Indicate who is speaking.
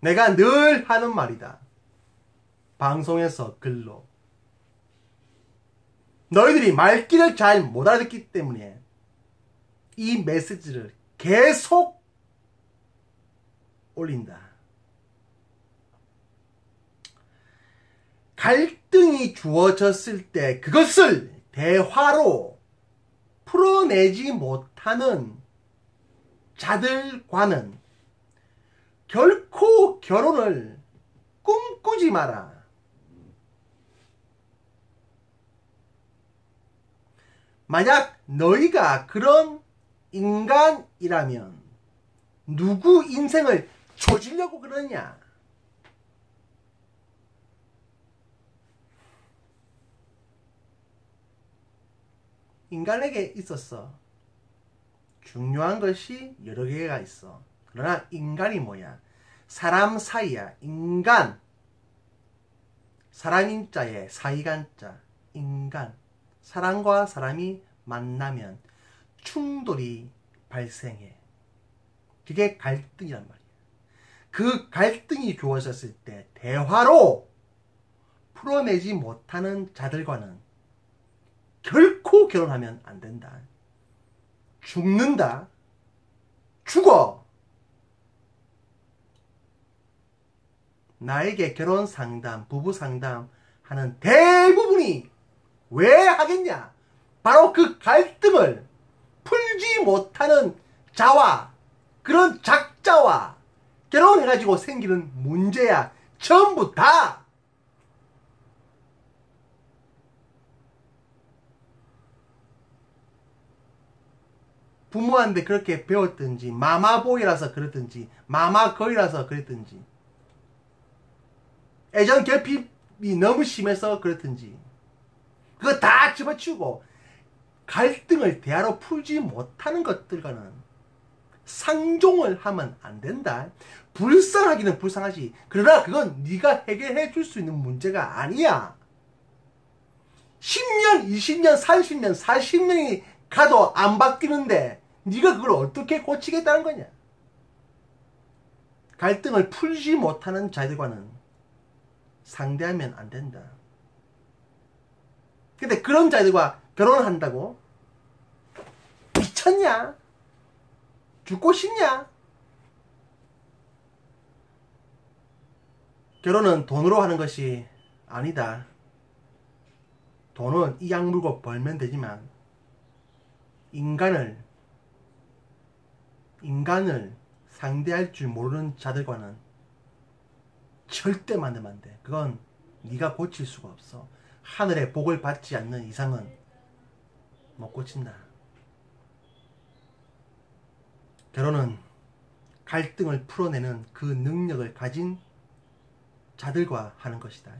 Speaker 1: 내가 늘 하는 말이다. 방송에서 글로. 너희들이 말귀를 잘 못 알아듣기 때문에 이 메시지를 계속 올린다. 갈등이 주어졌을 때 그것을 대화로 풀어내지 못하는 자들과는 결코 결혼을 꿈꾸지 마라. 만약 너희가 그런 인간이라면 누구 인생을 조지려고 그러냐? 인간에게 있었어. 중요한 것이 여러 개가 있어. 그러나 인간이 뭐야? 사람 사이야. 인간. 사람인 자에 사이간 자. 인간. 사람과 사람이 만나면 충돌이 발생해. 그게 갈등이란 말이야. 그 갈등이 주어졌을 때 대화로 풀어내지 못하는 자들과는 결코 결혼하면 안 된다. 죽는다. 죽어. 나에게 결혼 상담, 부부 상담 하는 대부분이 왜 하겠냐? 바로 그 갈등을 풀지 못하는 자와 그런 작자와 결혼해가지고 생기는 문제야. 전부 다! 부모한테 그렇게 배웠든지 마마보이라서 그랬든지 마마거이라서 그랬든지 애정 결핍이 너무 심해서 그랬든지 그거 다 집어치우고 갈등을 대화로 풀지 못하는 것들과는 상종을 하면 안 된다. 불쌍하기는 불쌍하지. 그러나 그건 네가 해결해 줄 수 있는 문제가 아니야. 10년, 20년, 30년, 40년이 가도 안 바뀌는데 네가 그걸 어떻게 고치겠다는 거냐? 갈등을 풀지 못하는 자들과는 상대하면 안 된다. 근데 그런 자들과 결혼을 한다고? 미쳤냐? 죽고 싶냐? 결혼은 돈으로 하는 것이 아니다. 돈은 이 약 물고 벌면 되지만 인간을 인간을 상대할 줄 모르는 자들과는 절대 만들면 안 돼. 그건 네가 고칠 수가 없어. 하늘의 복을 받지 않는 이상은 못 고친다. 결혼은 갈등을 풀어내는 그 능력을 가진 자들과 하는 것이다.